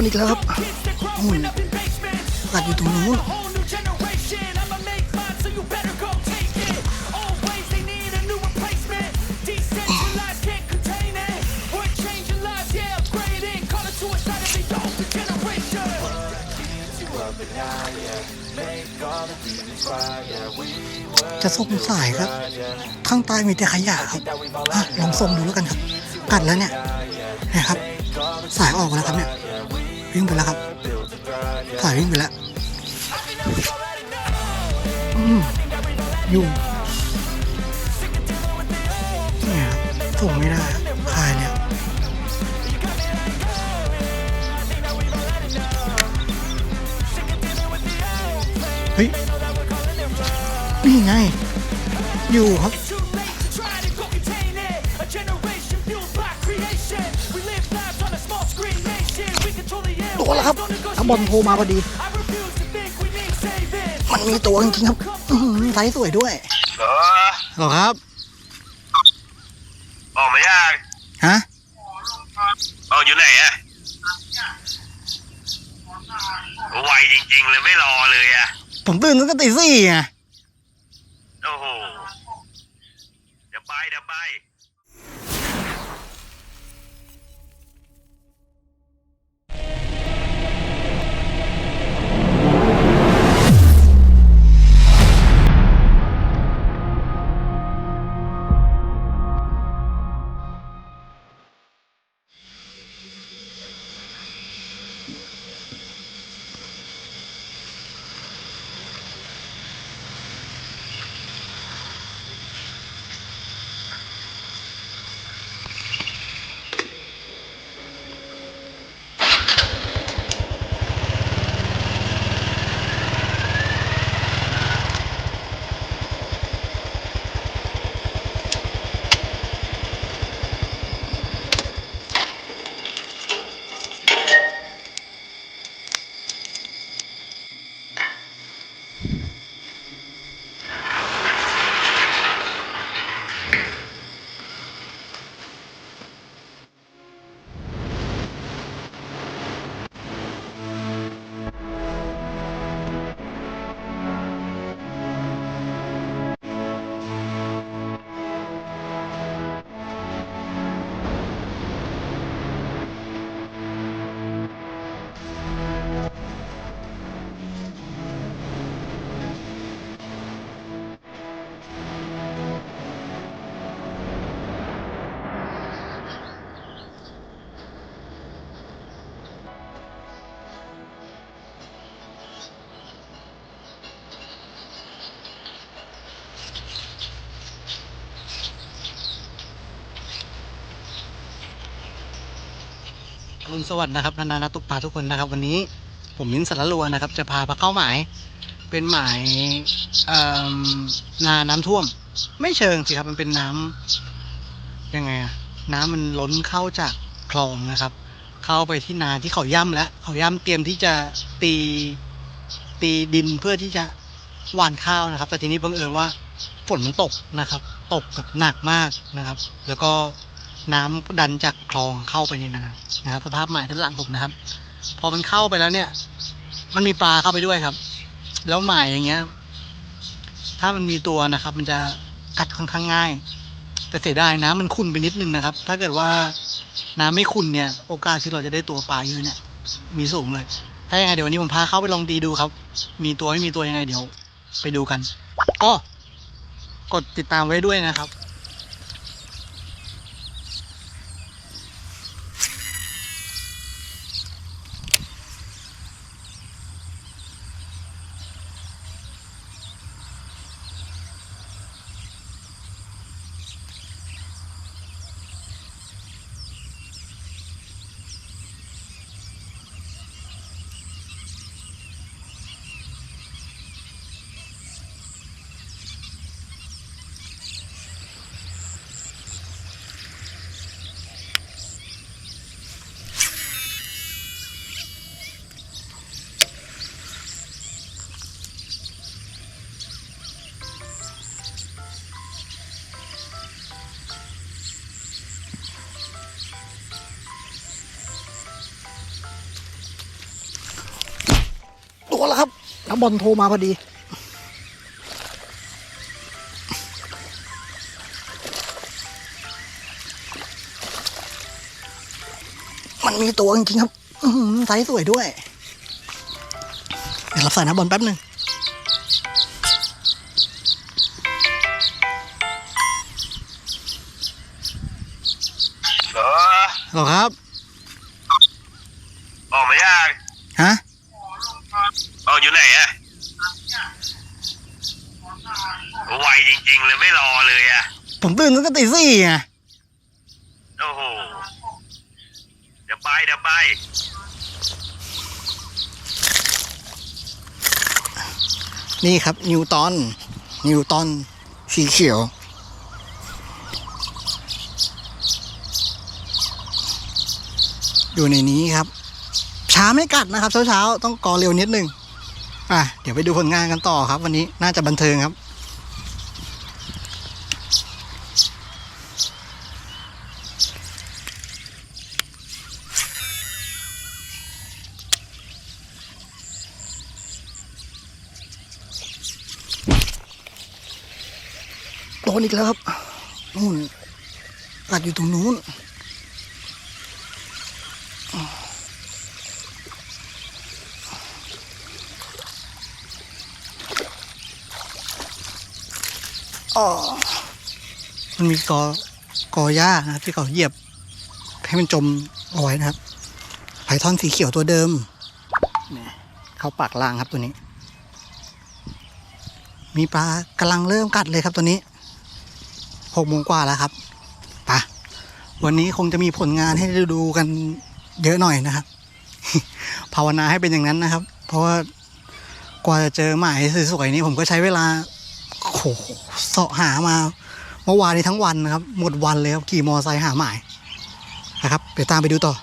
นอีกแล้วครับนู่นกัดอยู่ตรงนู้นจะส่งสายครับ ข้างใต้มีแต่ขยะครับอลองส่งดูแล้วกันครับ กัดแล้วเนี่ยนะครับ สายออกแล้วครับเนี่ย วิ่งไปแล้วครับสายวิ่งไปแล้วอยู่เนี่ยครับส่งไม่ได้คายแล้วเฮ้ยนี่ไง อยู่ครับ ครับถ้าบอลโทรมาพอดี I refuse to think we need saving. มันมีตัวจริงๆครับอื้อหือไซส์สวยด้วยเหรอหรอครับ ออกมายังฮะออกอยู่ไหนอะไวจริงๆเลยไม่รอเลยอะผมตื่นตั้งแต่ตีสี่ไงโอ้โหเดี๋ยวไปเดี๋ยวไป รุณสวัสดิ์นะครับนานานตุกปลาทุกคนนะครับ วันนี้ผมมิ้นสารลัวนะครับ จะพาไปเข้าหมาย เป็นหมายนาน้ำท่วม ไม่เชิงสิครับ มันเป็นน้ำยังไงอะน้ำมันล้นเข้าจากคลองนะครับ เข้าไปที่นาที่เขาย่ำแล้ว เขาย่ำเตรียมที่จะตีตีดินเพื่อที่จะหว่านข้าวนะครับ แต่ทีนี้บังเอิญว่าฝนมันตกนะครับ ตกแบบหนักมากนะครับ แล้วก็ น้ำดันจากคลองเข้าไปในนานะครับสภาพใหมายด้านหลังผมนะครับ พอมันเข้าไปแล้วเนี่ย มันมีปลาเข้าไปด้วยครับ แล้วหมายอย่างเงี้ย ถ้ามันมีตัวนะครับ มันจะกัดค่อนข้างง่าย แต่เสียดายน้ำมันขุ่นไปนิดนึงนะครับ ถ้าเกิดว่าน้ำไม่ขุ่นเนี่ย โอกาสที่เราจะได้ตัวปลาเยอะเนี่ย มีสูงเลย ถ้ายังไงเดี๋ยววันนี้ผมพาเข้าไปลองดีดูครับ มีตัวไม่มีตัวยังไงเดี๋ยว ไปดูกันก็กดติดตามไว้ด้วยนะครับ นักบอลโทรมาพอดี มันมีตัวจริงๆครับอื้อหือไซส์สวยด้วย เดี๋ยวรับสายนักบอลแป๊บหนึ่งเหรอหรอครับ ออกมายัง ฮะ ออกอยู่ไหนอะ ไวจริงๆเลยไม่รอเลยอะผมตื่นตั้งแต่ตีสี่ไงโอ้โห เดี๋ยวไปเดี๋ยวไป นี่ครับ นิวตันนิวตันสีเขียว อยู่ในนี้ครับ ช้าไม่กัดนะครับ เช้าๆ ต้องกอเร็วนิดนึง อะเดี๋ยวไปดูผลงานกันต่อครับ วันนี้น่าจะบันเทิงครับ โดนอีกแล้วครับนู่นกัดอยู่ตรงนู้น อ๋อมันมีกอกอหญ้านะครับที่เขาเหยียบ ให้มันจมเอาไว้นะครับไผ่ท่อนสีเขียวตัวเดิมเนี่ยเข้าปากล่างครับตัวนี้ มีปลากำลังเริ่มกัดเลยครับตัวนี้หกโมงกว่าแล้วครับปะวันนี้คงจะมีผลงานให้ได้ดูกันเยอะหน่อยนะครับ ภาวนาให้เป็นอย่างนั้นนะครับ เพราะว่ากว่าจะเจอหมายสวยๆนี้ผมก็ใช้เวลา โหเสาะหามาเมื่อวานนี้ทั้งวันนะครับ หมดวันเลยครับขี่มอไซค์หาหมายนะครับเดี๋ยวตามไปดูต่อ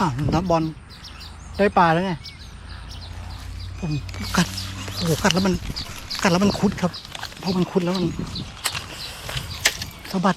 อ่าวนับบอลได้ปลาแล้วไง ผมกัดโอ้โหกัดแล้วมันกัดแล้วมันคุดครับพอมันคุดแล้วมันสะบัด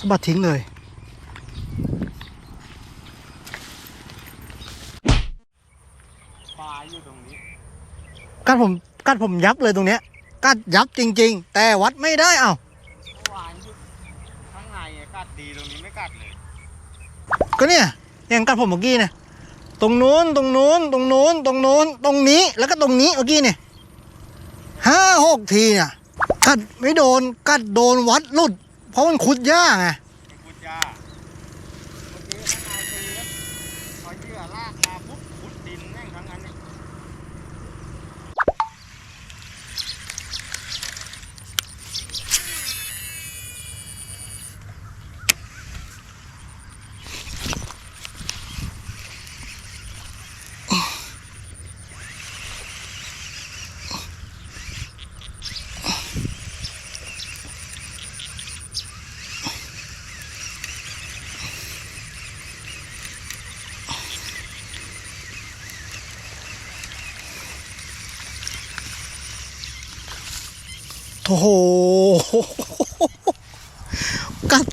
สะบัดทิ้งเลย ปลาอยู่ตรงนี้ กัดผมกัดผมยับเลยตรงเนี้ย กัดยับจริง ๆ แต่วัดไม่ได้เอ้าเมื่อวานอยู่ข้างในอะกัดดีตรงนี้ไม่กัดเลย ก็เนี่ยอย่างกัดผมเมื่อกี้เนี่ย ตรงนู้นตรงนู้นตรงนู้นตรงนู้นตรงนี้แล้วก็ตรงนี้เมื่อกี้เนี่ยห้าหกทีเนี่ยกัดไม่โดนกัดโดนวัดหลุด เพราะมันขุดยากไง มันคุดยาเมื่อกี้ข้างในตีแล้วพอเหยื่อลากมาปุ๊บขุดดินแม่งทั้งนั้นเนี่ย โอ้โห กัด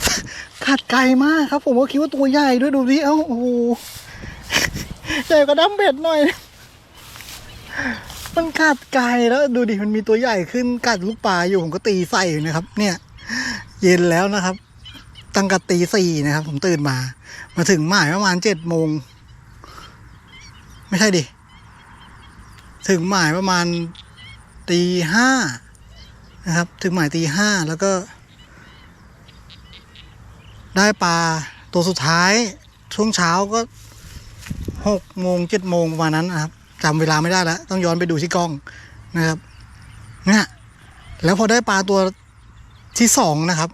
กัดไกลมากครับ ผมก็คิดว่าตัวใหญ่ด้วยดูดิเอ้าโอ้โหใหญ่กว่าดัมเบ็ดหน่อย มันกัดไกลแล้วดูดิมันมีตัวใหญ่ขึ้นกัดลูกปลาอยู่ผมก็ตีใส่อยู่นะครับ เนี่ย เย็นแล้วนะครับ ตั้งแต่ตีสี่นะครับ ผมตื่นมา มาถึงหมายประมาณเจ็ดโมง ไม่ใช่ดิ ถึงหมายประมาณตีห้า นะครับถึงหมายตีห้าแล้วก็ ได้ปลาตัวสุดท้าย ช่วงเช้าก็หกโมงเจ็ดโมงประมาณนั้นนะครับจำเวลาไม่ได้แล้ว ต้องย้อนไปดูที่กล้องนะครับเนี่ยแล้วพอได้ปลาตัวที่สองนะครับ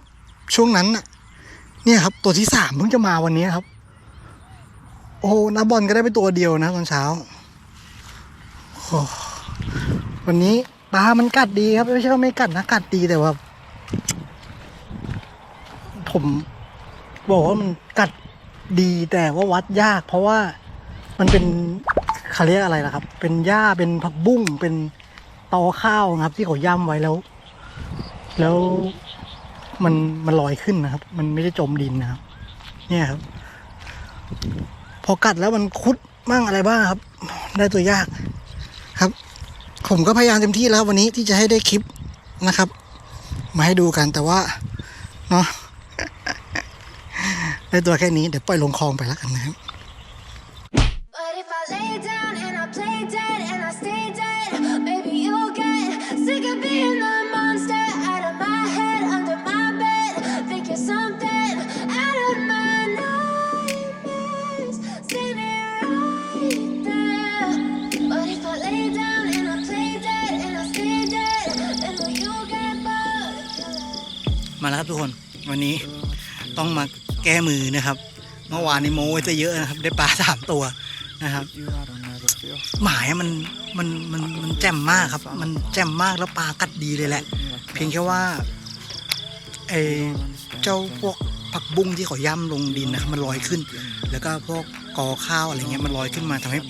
ช่วงนั้นเนี่ยครับ ตัวที่สามเพิ่งจะมาวันนี้ครับ โอ้หนักบอลก็ได้ไปตัวเดียวนะตอนเช้าวันนี้ ปลามันกัดดีครับไม่ใช่ว่าไม่กัดนะกัดดีแต่ว่า ผมบอกว่ามันกัดดีแต่ว่าวัดยาก เพราะว่ามันเป็นเขาเรียกอะไรล่ะครับ เป็นหญ้าเป็นผักบุ้งเป็นตอข้าวนะครับ ที่เขาย่ำไว้แล้ว แล้วมันมันลอยขึ้นนะครับ มันไม่ได้จมดินนะครับ เนี่ยครับ พอกัดแล้วมันคุดบ้างอะไรบ้างครับ ได้ตัวยากครับ ผมก็พยายามเต็มที่แล้ววันนี้ที่จะให้ได้คลิปนะครับ มาให้ดูกันแต่ว่าเนาะได้ตัวแค่นี้เดี๋ยวปล่อยลงคลองไปแล้วกันนะครับ วันนี้ต้องมาแก้มือนะครับ เมื่อวานนี้โม้ไว้ซะเยอะนะครับ ได้ปลาสามตัวนะครับหมายมันมันมันมันแจ่มมากครับ มันแจ่มมากแล้วปลากัดดีเลยแหละ เพียงแค่ว่าไอเจ้าพวกผักบุ้งที่เขาย่ำลงดินนะครับมันลอยขึ้น แล้วก็พวกกอข้าวอะไรเงี้ยมันลอยขึ้นมาทำให้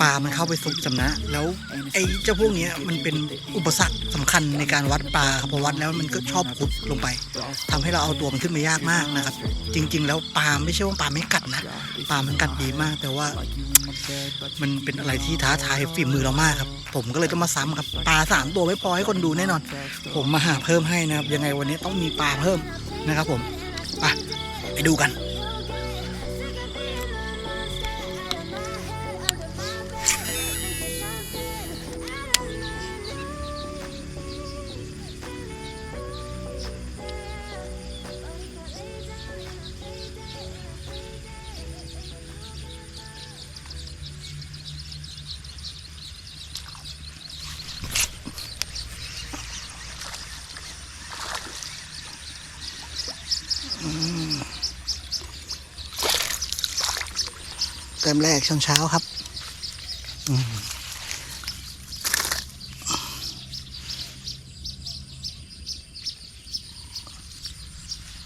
ปลามันเข้าไปสุกจำนะ แล้วไอ้เจ้าพวกนี้มันเป็นอุปสรรคสำคัญในการวัดปลาครับพอวัดแล้วมันก็ชอบขุดลงไปทำให้เราเอาตัวมันขึ้นมายากมากนะครับ จริง ๆ แล้วปลาไม่ใช่ว่าปลาไม่กัดนะปลามันกัดดีมาก แต่ว่ามันเป็นอะไรที่ท้าทายฝีมือเรามากครับ ผมก็เลยต้องมาซ้ำครับปลาสามตัวไม่พอให้คนดูแน่นอน ผมมาหาเพิ่มให้นะครับยังไงวันนี้ต้องมีปลาเพิ่มนะครับ ผมไปดูกัน ต็มแรกช่วงเช้าครับอืม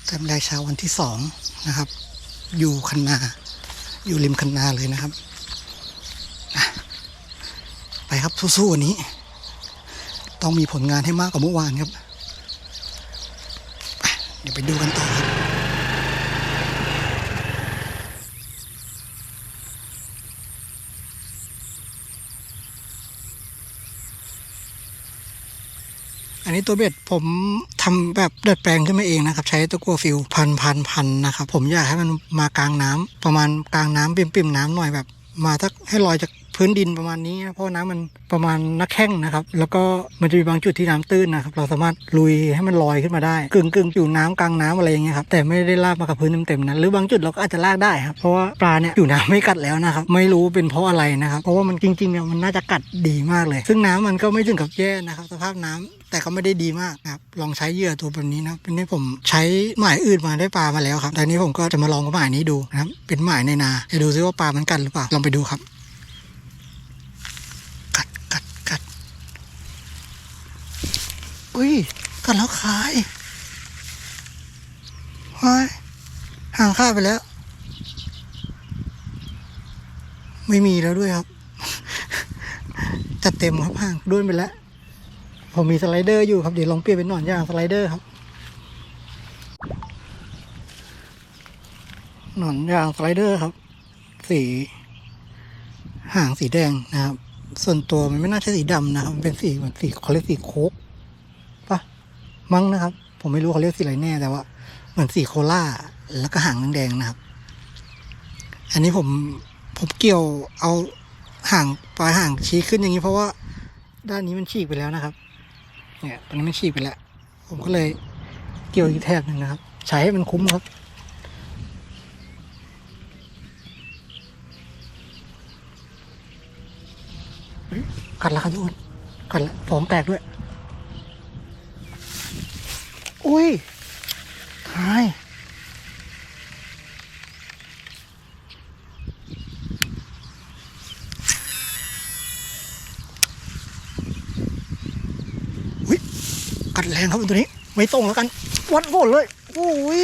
เต็มแรกเช้าวันที่สองนะครับ อยู่คันนา อยู่ริมคันนาเลยนะครับ ไปครับสู้ๆวันนี้ ต้องมีผลงานให้มากกว่าเมื่อวานครับ เดี๋ยวไปดูกันต่อครับ นนี้ตัวเบ็ดผมทำแบบดัดแปลงขึ้นมาเองนะครับใช้ตะกั่วฟิวพันพันพันนะครับผมอยากให้มันมากลางน้ำประมาณกลางน้ำปิ่มๆน้ำหน่อยแบบ มาทักให้ลอยจาก พื้นดินประมาณนี้นะเพราะน้ำมันประมาณนักแข้งนะครับ แล้วก็มันจะมีบางจุดที่น้ำตื้นนะครับ เราสามารถลุยให้มันลอยขึ้นมาได้กึ่งกึ่งอยู่น้ำกลางน้ำอะไรอย่างเงี้ยครับแต่ไม่ได้ลากมากับพื้นเต็มๆนะหรือบางจุดเราก็อาจจะลากได้ครับเพราะว่าปลาเนี่ยอยู่น้ำไม่กัดแล้วนะครับไม่รู้เป็นเพราะอะไรนะครับ เพราะว่ามันจริงๆเนี่ยมันน่าจะกัดดีมากเลย ซึ่งน้ำมันก็ไม่ถึงกับแย่นะครับสภาพน้ำแต่ก็ไม่ได้ดีมากครับลองใช้เหยื่อตัวแบบนี้นะเป็นที่ผมใช้หมายอื่นมาได้ปลามาแล้วครับแต่นี้ผมก็จะมาลองกับหมายนี้ดูนะครับเป็นหมายในนาจะดูซิว่าปลามันกัดหรือเปล่าลองไปดูครับ กัดกัดกัด อุ้ยกัดแล้วคายว้ายห่างค่าไปแล้ว ไม่มีแล้วด้วยครับ จัดเต็มครับห่างด้วยไปแล้ว ผมมีสไลเดอร์อยู่ครับ เดี๋ยวลองเปลี่ยนเป็นหนอนยางสไลเดอร์ครับ หนอนยางสไลเดอร์ครับ สีหางสีแดงนะครับ ส่วนตัวมันไม่น่าใช่สีดำนะครับ เป็นสีเหมือนสีเขาเรียกสีโคก มั้งนะครับ ผมไม่รู้เขาเรียกสีอะไรแน่แต่ว่าเหมือนสีโคล่าแล้วก็หางแดงๆนะครับ อันนี้ผมผมเกี่ยวเอาห่างปลายห่างชี้ขึ้นอย่างนี้เพราะว่าด้านนี้มันฉีกไปแล้วนะครับ เนี่ยตอนนี้มันฉีกไปแล้ว ผมก็เลยเกี่ยวอีกแทบหนึ่งนะครับ ใช้ให้มันคุ้มครับ กัดแล้วครับทุกคนกัดแล้วฟองแตกด้วย อุ้ยหายอุ้ยกัดแรงครับตัวนี้ ไม่ตรงแล้วกัน วัดโหดเลยโอ้ย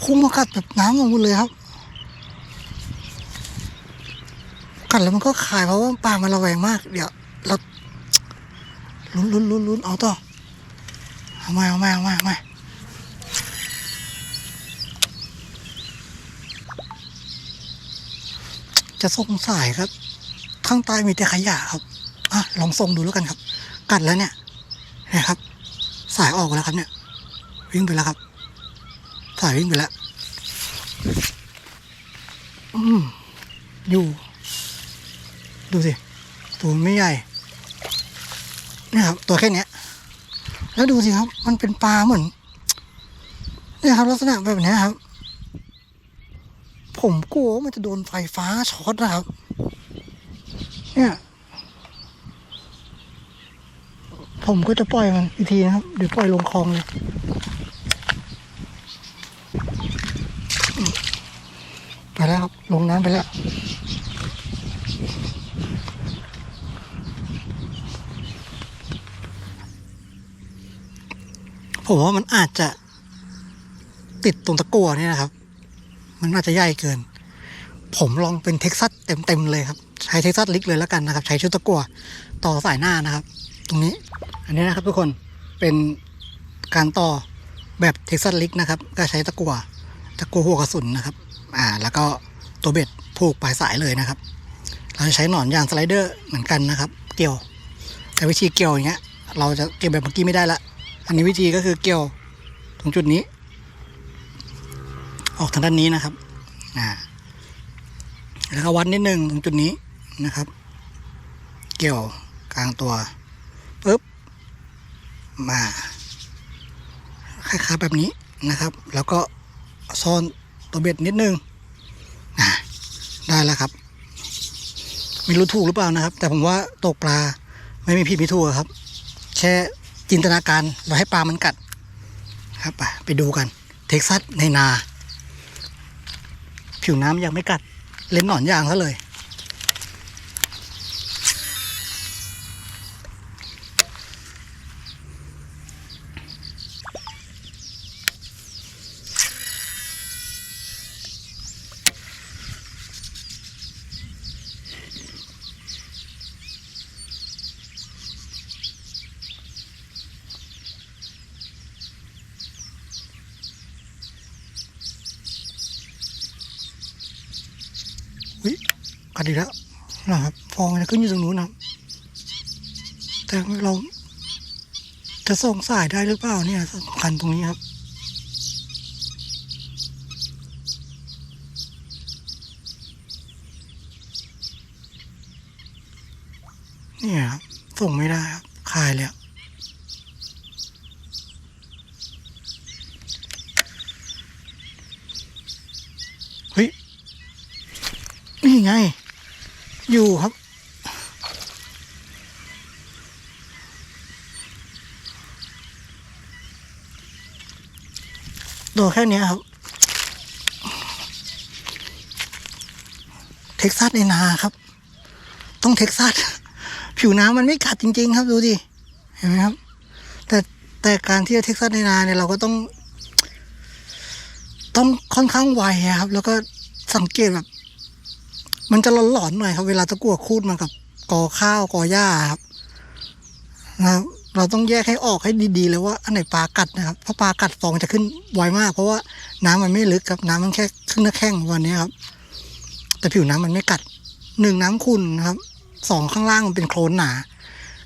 พุ่งมากัดแบบน้ำลงหมดเลยครับ กัดแล้วมันก็คายเพราะว่าปลามันระแวงมาก เดี๋ยวเรา ลุ้นลุ้นลุ้นลุ้นเอาต่อเอามาเอามาเอามาเอามาจะส่งสายครับ ข้างใต้มีแต่ขยะครับอะลองส่งดูแล้วกันครับ กัดแล้วเนี่ยนะครับ สายออกแล้วครับเนี่ย วิ่งไปแล้วครับ สายวิ่งไปแล้วอืมอยู่ ดูสิ ตัวไม่ใหญ่ นี่ครับ ตัวแค่เนี้ย แล้วดูสิครับ มันเป็นปลาเหมือนเนี่ยครับ ลักษณะแบบนี้ครับ ผมกลัวมันจะโดนไฟฟ้าช็อตนะครับ เนี่ย ผมก็จะปล่อยมันอีกทีนะครับ เดี๋ยวปล่อยลงคลองเลยไปแล้วครับ ลงน้ำไปแล้ว ผมว่ามันอาจจะติดตรงตะกั่วเนี่ยนะครับ มันอาจจะใหญ่เกิน ผมลองเป็นเท็กซัสเต็มๆเลยครับ ใช้เท็กซัสลิกเลยแล้วกันนะครับ ใช้ชุดตะกั่วต่อสายหน้านะครับ ตรงนี้ อันนี้นะครับทุกคนเป็นการต่อแบบเท็กซัสลิกนะครับ ก็ใช้ตะกั่วตะกั่วหัวกระสุนนะครับ อ่า แล้วก็ตัวเบ็ดผูกปลายสายเลยนะครับ เราจะใช้หนอนยางสไลเดอร์เหมือนกันนะครับ เกี่ยว แต่วิธีเกี่ยวอย่างเงี้ย เราจะเกี่ยวแบบเมื่อกี้ไม่ได้ละ อันนี้วิธีก็คือเกี่ยวตรงจุดนี้ ออกทางด้านนี้นะครับอ่าแล้วก็วัดนิดนึงตรงจุดนี้นะครับ เกี่ยวกลางตัวปุ๊บมาคล้ายๆแบบนี้นะครับ แล้วก็ซ่อนตัวเบ็ดนิดนึงอ่าได้แล้วครับ ไม่รู้ถูกหรือเปล่านะครับ แต่ผมว่าตกปลาไม่มีผิดไม่ถูกครับ แค่ จินตนาการเราให้ปลามันกัดครับไปไปดูกัน เท็กซัสในนา ผิวน้ำยังไม่กัด เล่นหนอนยางซะเลย อุ้ยกั ดอีกแล้วนะครับ ฟองจะขึ้นอยู่ตรงนู้นนะแต่เราจะส่งสายได้หรือเปล่าเนี่ยสำคัญตรงนี้ครับ เนี่ยครับส่งไม่ได้ครับคายแล้วเฮ้ย นี่ไง อยู่ครับ ตัว แค่เนี้ยครับ เท็กซัสในนาครับ ต้องเท็กซัส ผิวน้ำมันไม่กัดจริง ๆ ครับดูดิเห็นไหมครับ แต่แต่การที่จะเท็กซัสในนาเนี่ยเราก็ต้อง ต้องค่อนข้างไวครับ แล้วก็สังเกตแบบ มันจะหลอนๆหน่อยครับ เวลาตะกั่วคูดมันกับกอข้าวกอหญ้าครับนะครับ เราต้องแยกให้ออกให้ดีๆเลยว่าอันไหนปลากัดนะครับเพราะปลากัดฟองจะขึ้นไวมาก เพราะว่าน้ำมันไม่ลึกครับน้ำมันแค่ครึ่งหน้าแข้งวันนี้ครับ แต่ผิวน้ำมันไม่กัดหนึ่งน้ำขุ่นนะครับสองข้างล่างมันเป็นโคลนหนา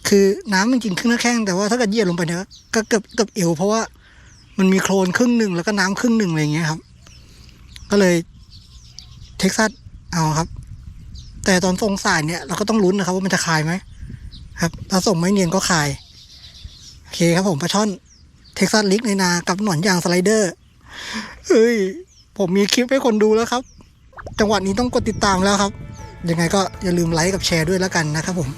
คือน้ำมันจริงครึ่งหน้าแข้งแต่ว่าถ้าเกิดเหยียดลงไปเนี่ยก็เกือบเกือบเอวเพราะว่ามันมีโคลนครึ่งหนึ่งแล้วก็น้ำครึ่งหนึ่งอะไรอย่างเงี้ยครับ ก็เลยเท็กซัสเอาครับ แต่ตอนส่งสายเนี่ยเราก็ต้องลุ้นนะครับว่ามันจะคายไหมครับถ้าส่งไม่เนียนก็คาย โอเคครับผมปลาช่อนเท็กซัสลิกในนากับหนอนยางสไลเดอร์เฮ้ย ผมมีคลิปให้คนดูแล้วครับ จังหวะนี้ต้องกดติดตามแล้วครับ ยังไงก็อย่าลืมไลค์กับแชร์ด้วยแล้วกันนะครับผม